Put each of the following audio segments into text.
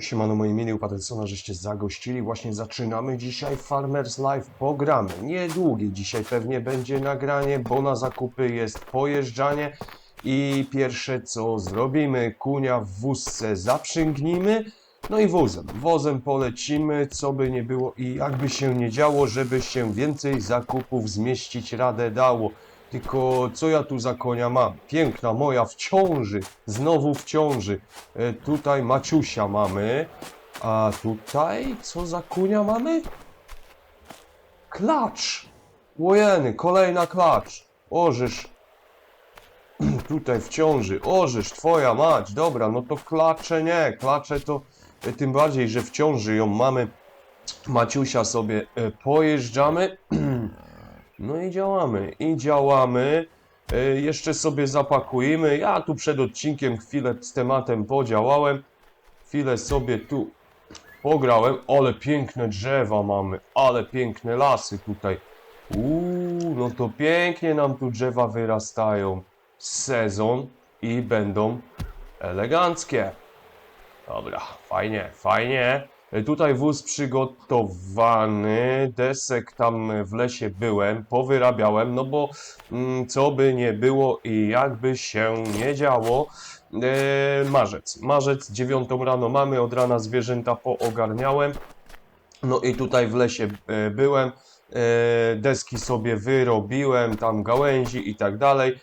Siemano moi mili, u Patersona, żeście zagościli. Właśnie zaczynamy dzisiaj Farmers Life. Pogramy. Niedługie dzisiaj pewnie będzie nagranie, bo na zakupy jest pojeżdżanie. I pierwsze co zrobimy, kunia w wózce zaprzęgnijmy. No i wozem. Wozem polecimy, co by nie było i jakby się nie działo, żeby się więcej zakupów zmieścić radę dało. Tylko co ja tu za konia mam? Piękna moja w ciąży, znowu w ciąży. E, tutaj Maciusia mamy, a tutaj co za kunia mamy? Klacz! Łojeny, kolejna klacz. Ożysz. tutaj w ciąży. Ożysz, twoja mać. Dobra, no to klacze nie. Klacze to e, tym bardziej, że w ciąży ją mamy. Maciusia sobie e, pojeżdżamy. No i działamy, i działamy. E, jeszcze sobie zapakujemy. Ja tu przed odcinkiem chwilę z tematem podziałałem. Chwilę sobie tu pograłem. Ale piękne drzewa mamy, ale piękne lasy tutaj. Uuu, no to pięknie nam tu drzewa wyrastają. Sezon i będą eleganckie. Dobra, fajnie, fajnie. Tutaj wóz przygotowany, desek tam w lesie byłem, powyrabiałem, no bo mm, co by nie było i jakby się nie działo. E, marzec, marzec, dziewiątą rano mamy, od rana zwierzęta poogarniałem. No i tutaj w lesie e, byłem, e, deski sobie wyrobiłem, tam gałęzi i tak dalej.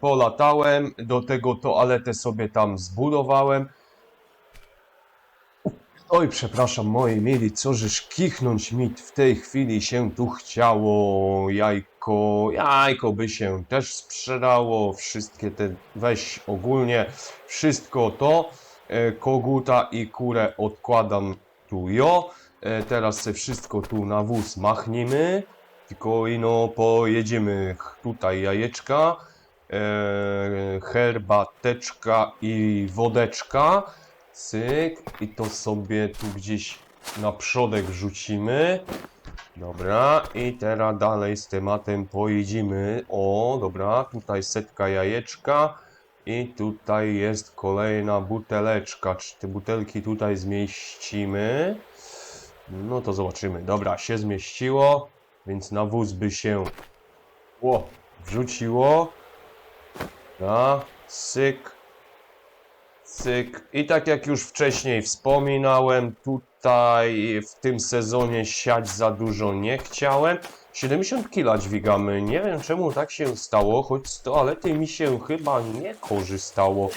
Polatałem, do tego toaletę sobie tam zbudowałem. Oj, przepraszam, moi mili, co żeż kichnąć mi w tej chwili się tu chciało. Jajko, jajko by się też sprzedało. Wszystkie te, weź ogólnie, wszystko to. E, koguta i kurę odkładam tu jo. E, teraz se wszystko tu na wóz machnimy. Tylko ino pojedziemy tutaj jajeczka, e, herbateczka i wodeczka. Cyk. I to sobie tu gdzieś na przodek rzucimy. Dobra. I teraz dalej z tematem pojedziemy. O, dobra. Tutaj setka jajeczka. I tutaj jest kolejna buteleczka. Czy te butelki tutaj zmieścimy? No to zobaczymy. Dobra, się zmieściło. Więc na wóz by się o, wrzuciło. Da, syk. Cyk. I tak jak już wcześniej wspominałem, tutaj w tym sezonie siać za dużo nie chciałem. 70 kg dźwigamy. Nie wiem czemu tak się stało, choć z toalety mi się chyba nie korzystało.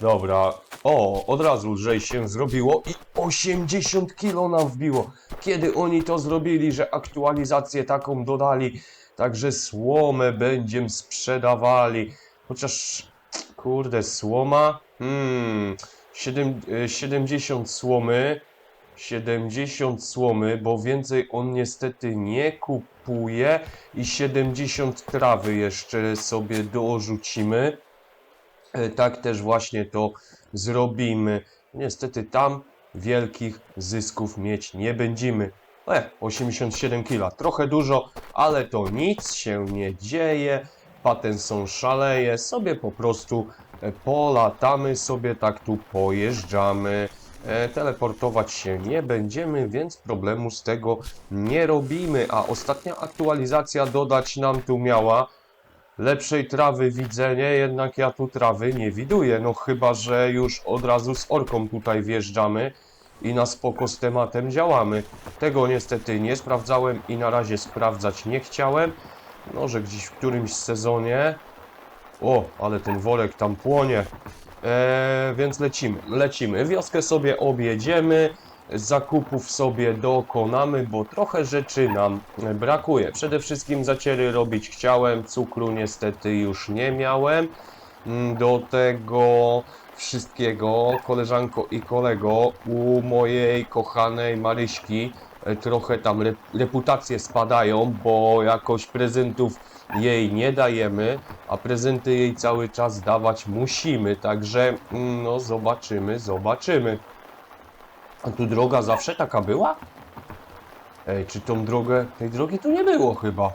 Dobra. O, od razu lżej się zrobiło i 80 kg nam wbiło. Kiedy oni to zrobili, że aktualizację taką dodali, także słomę będziemy sprzedawali. Chociaż Kurde, słoma. Hmm. Siedem, e, 70 słomy. 70 słomy, bo więcej on niestety nie kupuje. I 70 trawy jeszcze sobie dorzucimy. E, Tak też właśnie to zrobimy. Niestety tam wielkich zysków mieć nie będziemy. E, 87 kg. Trochę dużo, ale to nic się nie dzieje. Patenson szaleje, sobie po prostu e, polatamy, sobie tak tu pojeżdżamy. E, Teleportować się nie będziemy, więc problemu z tego nie robimy. A ostatnia aktualizacja dodać nam tu miała lepszej trawy widzenie, jednak ja tu trawy nie widuję. No chyba, że już od razu z orką tutaj wjeżdżamy i na spoko z tematem działamy. Tego niestety nie sprawdzałem i na razie sprawdzać nie chciałem. No, że gdzieś w którymś sezonie. O, ale ten worek tam płonie. Eee, więc lecimy, lecimy. Wioskę sobie objedziemy, zakupów sobie dokonamy, bo trochę rzeczy nam brakuje. Przede wszystkim zaciery robić chciałem, cukru niestety już nie miałem. Mm, Do tego wszystkiego, koleżanko i kolego, u mojej kochanej Maryśki trochę tam re- reputacje spadają, bo jakoś prezentów jej nie dajemy, a prezenty jej cały czas dawać musimy, także mm, no zobaczymy, zobaczymy. A tu droga zawsze taka była? Ej, czy tą drogę, tej drogi tu nie było chyba.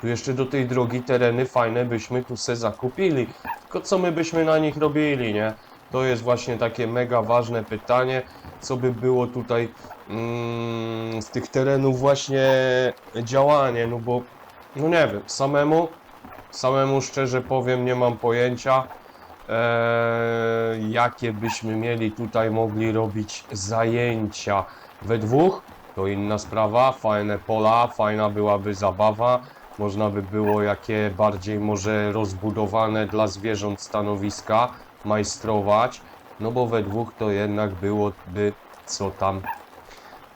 Tu jeszcze do tej drogi tereny fajne byśmy tu se zakupili. Tylko co my byśmy na nich robili, nie? To jest właśnie takie mega ważne pytanie, co by było tutaj mm, z tych terenów właśnie działanie, no bo, no nie wiem, samemu, samemu szczerze powiem, nie mam pojęcia, Eee, jakie byśmy mieli tutaj mogli robić zajęcia. We dwóch, to inna sprawa, fajne pola, fajna byłaby zabawa, można by było jakie bardziej może rozbudowane dla zwierząt stanowiska majstrować, no bo we dwóch to jednak byłoby co tam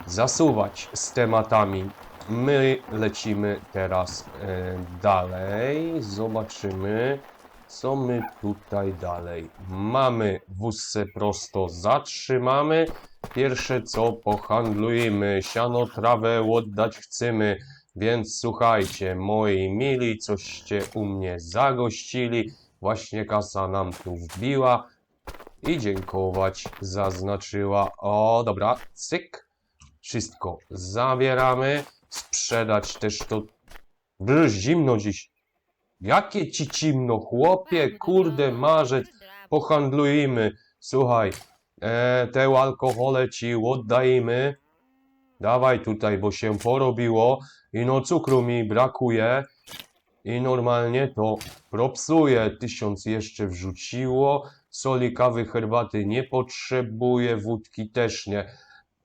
zasuwać z tematami. My lecimy teraz e, dalej, zobaczymy. Co my tutaj dalej mamy? Wózce prosto zatrzymamy. Pierwsze co pohandlujemy. Siano, trawę oddać chcemy. Więc słuchajcie, moi mili, coście u mnie zagościli. Właśnie kasa nam tu wbiła. I dziękować zaznaczyła. O, dobra, cyk. Wszystko zabieramy. Sprzedać też to. Brz, zimno dziś. Jakie ci cimno, chłopie, kurde, marzec, pohandlujmy. Słuchaj, e, te alkohole ci oddajmy. Dawaj tutaj, bo się porobiło i no cukru mi brakuje i normalnie to propsuje. Tysiąc jeszcze wrzuciło, soli, kawy, herbaty nie potrzebuję, wódki też nie.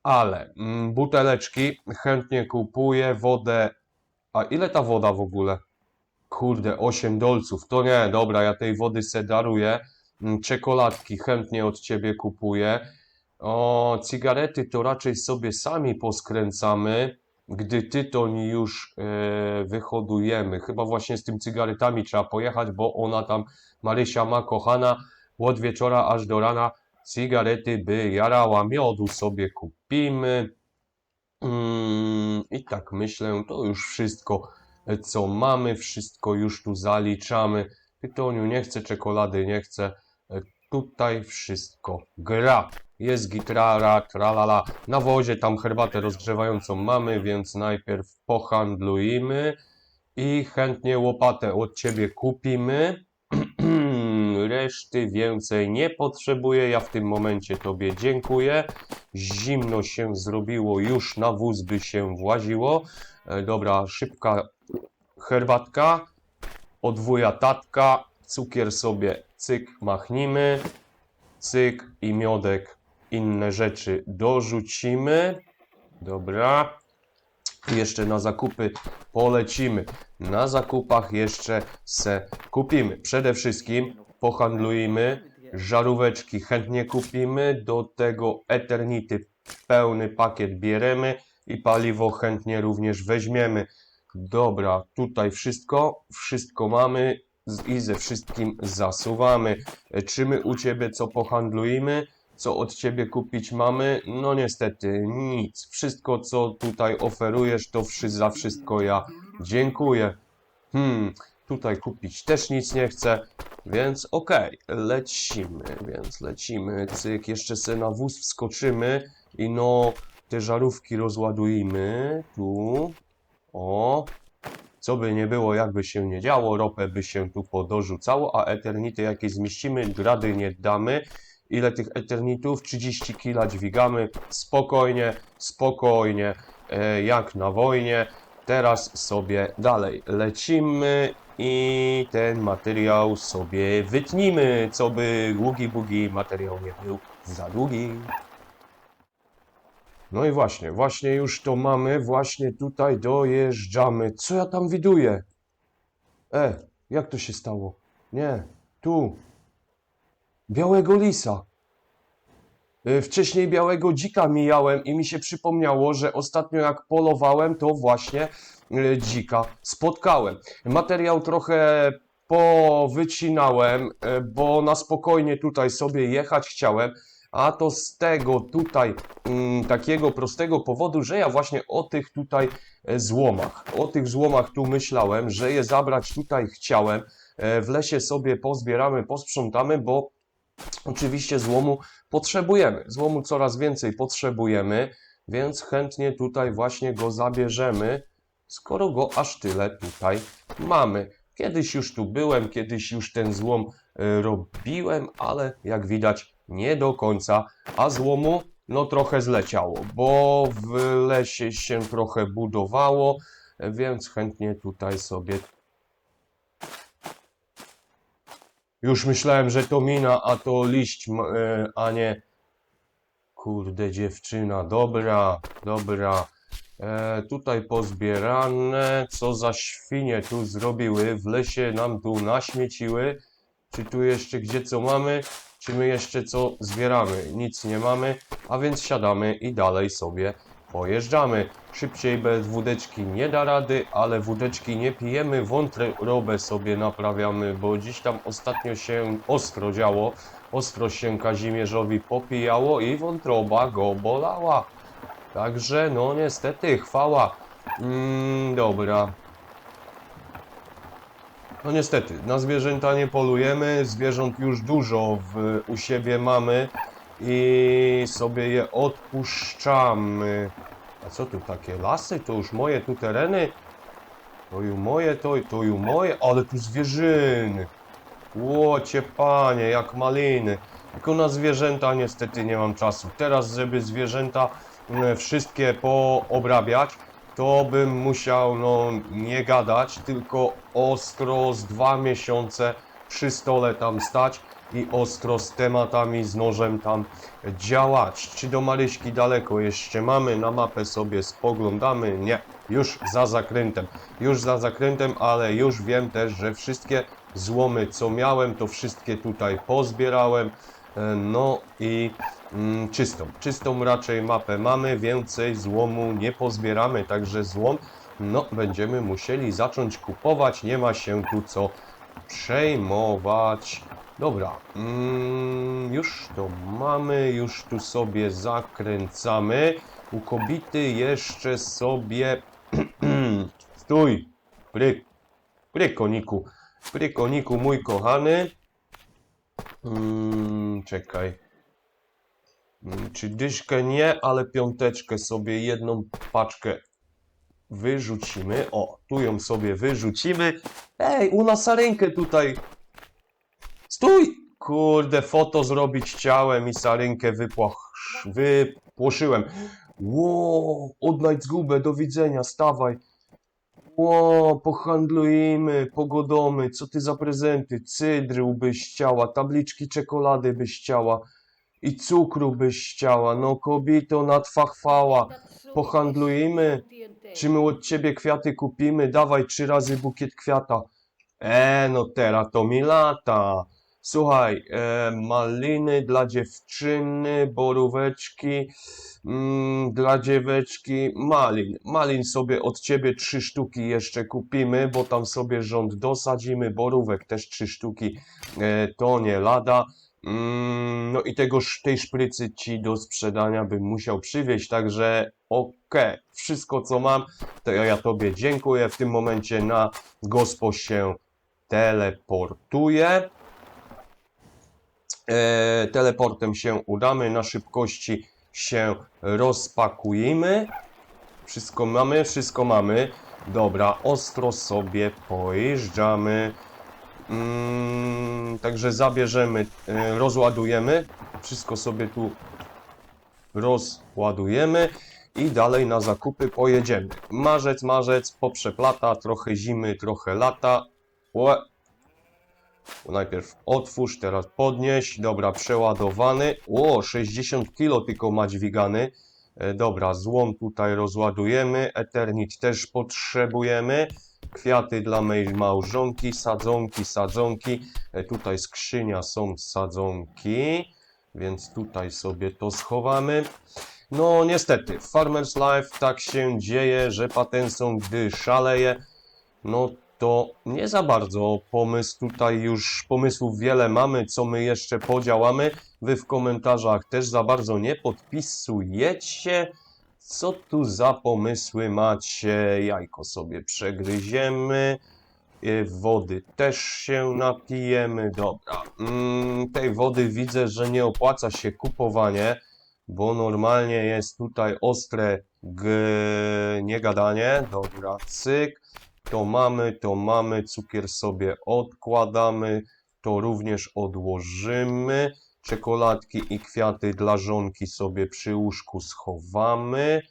Ale mm, buteleczki chętnie kupuję, wodę. A ile ta woda w ogóle? Kurde, 8 dolców. To nie, dobra, ja tej wody se daruję. Mm, Czekoladki chętnie od ciebie kupuję. O, cygarety to raczej sobie sami poskręcamy, gdy tytoń już e, wyhodujemy. Chyba właśnie z tym cygaretami trzeba pojechać, bo ona tam, Marysia ma kochana, od wieczora aż do rana cygarety by jarała. Miodu sobie kupimy. Mm, I tak myślę, to już wszystko co mamy, wszystko już tu zaliczamy. Tytoniu nie chcę, czekolady nie chcę. Tutaj wszystko gra. Jest gitrara, tralala. Na wozie tam herbatę rozgrzewającą mamy, więc najpierw pohandlujmy i chętnie łopatę od ciebie kupimy. Reszty więcej nie potrzebuję. Ja w tym momencie tobie dziękuję. Zimno się zrobiło, już na wóz by się właziło. E, Dobra, szybka herbatka, odwója tatka, cukier sobie cyk machnimy, cyk i miodek, inne rzeczy dorzucimy. Dobra. Jeszcze na zakupy polecimy. Na zakupach jeszcze se kupimy. Przede wszystkim pohandlujmy. Żaróweczki chętnie kupimy. Do tego Eternity pełny pakiet bieremy i paliwo chętnie również weźmiemy. Dobra, tutaj wszystko, wszystko mamy i ze wszystkim zasuwamy. E, Czy my u Ciebie co pohandlujemy? Co od Ciebie kupić mamy? No niestety nic. Wszystko co tutaj oferujesz to wszy za wszystko ja dziękuję. Hmm, tutaj kupić też nic nie chcę, więc okej, lecimy, więc lecimy. Cyk, jeszcze se na wóz wskoczymy i no te żarówki rozładujmy. Tu, o, co by nie było, jakby się nie działo, ropę by się tu podorzucało, a eternity jakieś zmieścimy, grady nie damy. Ile tych eternitów? 30 kila dźwigamy, spokojnie, spokojnie, e, jak na wojnie. Teraz sobie dalej lecimy i ten materiał sobie wytnimy, co by długi bugi materiał nie był za długi. No i właśnie, właśnie już to mamy, właśnie tutaj dojeżdżamy. Co ja tam widuję? E, jak to się stało? Nie, tu. Białego lisa. E, Wcześniej białego dzika mijałem i mi się przypomniało, że ostatnio jak polowałem, to właśnie e, dzika spotkałem. Materiał trochę powycinałem, e, bo na spokojnie tutaj sobie jechać chciałem, a to z tego tutaj mm, takiego prostego powodu, że ja właśnie o tych tutaj e, złomach, o tych złomach tu myślałem, że je zabrać tutaj chciałem. E, W lesie sobie pozbieramy, posprzątamy, bo oczywiście złomu potrzebujemy. Złomu coraz więcej potrzebujemy, więc chętnie tutaj właśnie go zabierzemy, skoro go aż tyle tutaj mamy. Kiedyś już tu byłem, kiedyś już ten złom e, robiłem, ale jak widać nie do końca, a złomu no trochę zleciało, bo w lesie się trochę budowało, więc chętnie tutaj sobie już myślałem, że to mina, a to liść, e, a nie. Kurde, dziewczyna, dobra, dobra. E, tutaj pozbierane, co za świnie tu zrobiły, w lesie nam tu naśmieciły. Czy tu jeszcze gdzie co mamy? Czy my jeszcze co zbieramy? Nic nie mamy, a więc siadamy i dalej sobie pojeżdżamy. Szybciej bez wódeczki nie da rady, ale wódeczki nie pijemy, wątrobę sobie naprawiamy, bo dziś tam ostatnio się ostro działo. Ostro się Kazimierzowi popijało i wątroba go bolała. Także no niestety, chwała. Mm, dobra. No niestety, na zwierzęta nie polujemy, zwierząt już dużo w, u siebie mamy i sobie je odpuszczamy. A co tu takie lasy? To już moje tu tereny? To już moje, to, to już moje, ale tu zwierzyny. Łocie panie, jak maliny. Tylko na zwierzęta niestety nie mam czasu. Teraz, żeby zwierzęta mm, wszystkie poobrabiać, to bym musiał, no nie gadać, tylko ostro z dwa miesiące przy stole tam stać i ostro z tematami, z nożem tam działać. Czy do Maryśki daleko jeszcze mamy? Na mapę sobie spoglądamy. Nie, już za zakrętem. Już za zakrętem, ale już wiem też, że wszystkie złomy, co miałem, to wszystkie tutaj pozbierałem. E, No i mm, czystą. Czystą raczej mapę mamy, więcej złomu nie pozbieramy, także złom no będziemy musieli zacząć kupować, nie ma się tu co przejmować. Dobra, mm, już to mamy, już tu sobie zakręcamy. U kobity jeszcze sobie... Stój! Pryk, prykoniku, prykoniku mój kochany. Mm, czekaj. Mm, Czy dyszkę nie, ale piąteczkę sobie jedną paczkę wyrzucimy. O, tu ją sobie wyrzucimy. Ej, u nas rękę tutaj. Stój! Kurde, foto zrobić chciałem i sarynkę wypłach, wypłoszyłem. Ło, odnajdź zgubę, do widzenia, stawaj. Ło, pohandlujmy, pogodomy, co ty za prezenty? Cydru byś chciała, tabliczki czekolady byś chciała i cukru byś chciała. No kobito, na twa chwała. Pohandlujmy. Czy my od ciebie kwiaty kupimy? Dawaj trzy razy bukiet kwiata. E, no teraz to mi lata. Słuchaj, e, maliny dla dziewczyny, boróweczki mm, dla dzieweczki, malin. Malin sobie od ciebie trzy sztuki jeszcze kupimy, bo tam sobie rząd dosadzimy, borówek też trzy sztuki, e, to nie lada. Mm, no i tego, tej szprycy ci do sprzedania bym musiał przywieźć, także okej, wszystko co mam, to ja tobie dziękuję. W tym momencie na gospo się teleportuję. E, teleportem się udamy, na szybkości się rozpakujemy. Wszystko mamy, wszystko mamy. Dobra, ostro sobie pojeżdżamy. Mm, także zabierzemy, e, rozładujemy. Wszystko sobie tu rozładujemy i dalej na zakupy pojedziemy. Marzec, marzec, poprzeplata, trochę zimy, trochę lata. Łe. Najpierw otwórz, teraz podnieś. Dobra, przeładowany. O, 60 kg tylko ma dźwigany. E, Dobra, złom tutaj rozładujemy. Eternit też potrzebujemy. Kwiaty dla mojej małżonki, sadzonki, sadzonki. E, Tutaj skrzynia są sadzonki, więc tutaj sobie to schowamy. No niestety, w Farmer's Life tak się dzieje, że patensą, gdy szaleje, no to nie za bardzo pomysł tutaj już, pomysłów wiele mamy, co my jeszcze podziałamy. Wy w komentarzach też za bardzo nie podpisujecie. Co tu za pomysły macie? Jajko sobie przegryziemy. Y, Wody też się napijemy. Dobra. Mm, tej wody widzę, że nie opłaca się kupowanie, bo normalnie jest tutaj ostre niegadanie. Dobra, cyk. To mamy, to mamy. Cukier sobie odkładamy. To również odłożymy. Czekoladki i kwiaty dla żonki sobie przy łóżku schowamy.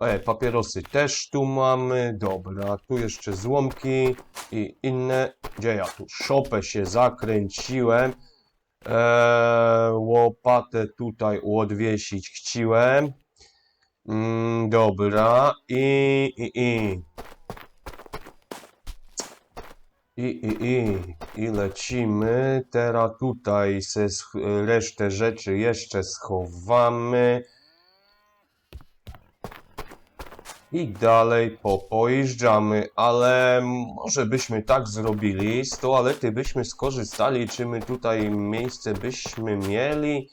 E, papierosy też tu mamy. Dobra, tu jeszcze złomki i inne. Gdzie ja tu szopę się zakręciłem. Eee, łopatę tutaj odwiesić chciłem. Mm, dobra, i, i, i. I, i, i. I lecimy. Teraz tutaj se resztę rzeczy jeszcze schowamy. I dalej po, pojeżdżamy, ale może byśmy tak zrobili, z toalety byśmy skorzystali, czy my tutaj miejsce byśmy mieli?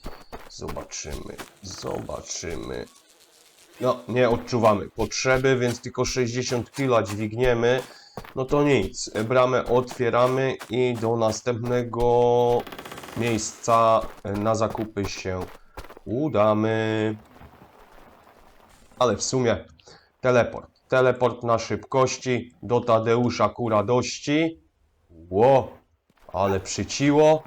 Zobaczymy, zobaczymy. No, nie odczuwamy potrzeby, więc tylko 60 kg dźwigniemy. No to nic, bramę otwieramy i do następnego miejsca na zakupy się udamy. Ale w sumie teleport. Teleport na szybkości do Tadeusza ku radości. Ło, ale przyciło.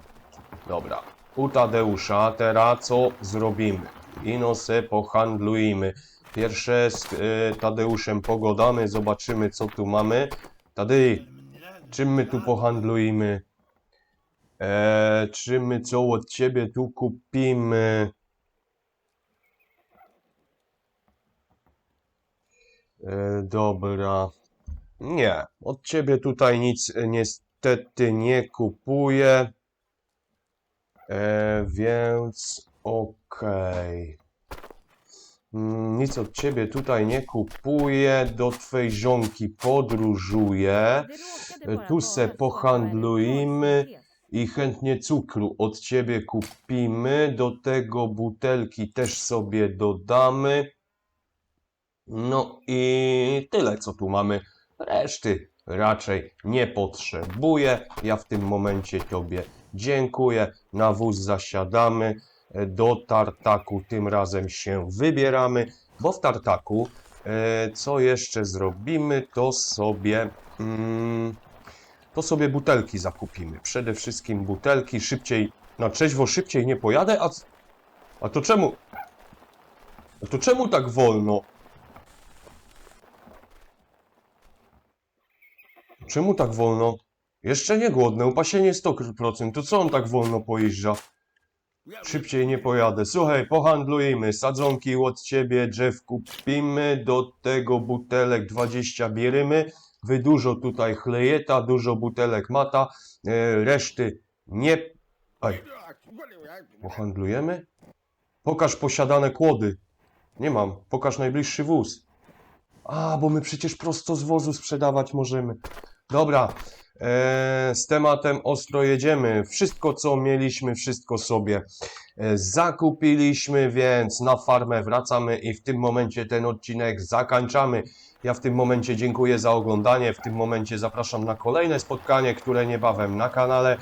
Dobra, u Tadeusza teraz co zrobimy? Ino se pohandlujmy. Pierwsze z y, Tadeuszem pogadamy, zobaczymy co tu mamy. Tadej, czym my tu pohandlujemy? Eee, czym my co od ciebie tu kupimy? E, dobra. Nie, od ciebie tutaj nic e, niestety nie kupuję. E, więc okej. Mm, Nic od ciebie tutaj nie kupuję. Do twej żonki podróżuję. Tu se pohandlujmy. I chętnie cukru od ciebie kupimy. Do tego butelki też sobie dodamy. No i tyle, co tu mamy. Reszty raczej nie potrzebuję. Ja w tym momencie Tobie dziękuję. Na wóz zasiadamy. Do tartaku tym razem się wybieramy, bo w tartaku e, co jeszcze zrobimy, to sobie mm, to sobie butelki zakupimy. Przede wszystkim butelki szybciej, na trzeźwo szybciej nie pojadę, a, a to czemu? A to czemu tak wolno? Czemu tak wolno? Jeszcze nie głodny, upasienie 100%, to co on tak wolno pojeżdża? Szybciej nie pojadę. Słuchaj, pohandlujmy. Sadzonki od ciebie, drzew kupimy. Do tego butelek 20 bierzemy. Wy dużo tutaj chlejeta, dużo butelek mata. E, reszty nie... Ej, pohandlujemy? Pokaż posiadane kłody. Nie mam. Pokaż najbliższy wóz. A, bo my przecież prosto z wozu sprzedawać możemy. Dobra, z tematem ostro jedziemy. Wszystko, co mieliśmy, wszystko sobie e, zakupiliśmy, więc na farmę wracamy i w tym momencie ten odcinek zakończamy. Ja w tym momencie dziękuję za oglądanie. W tym momencie zapraszam na kolejne spotkanie, które niebawem na kanale.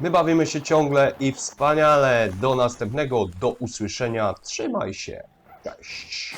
My bawimy się ciągle i wspaniale. Do następnego, do usłyszenia. Trzymaj się. Cześć.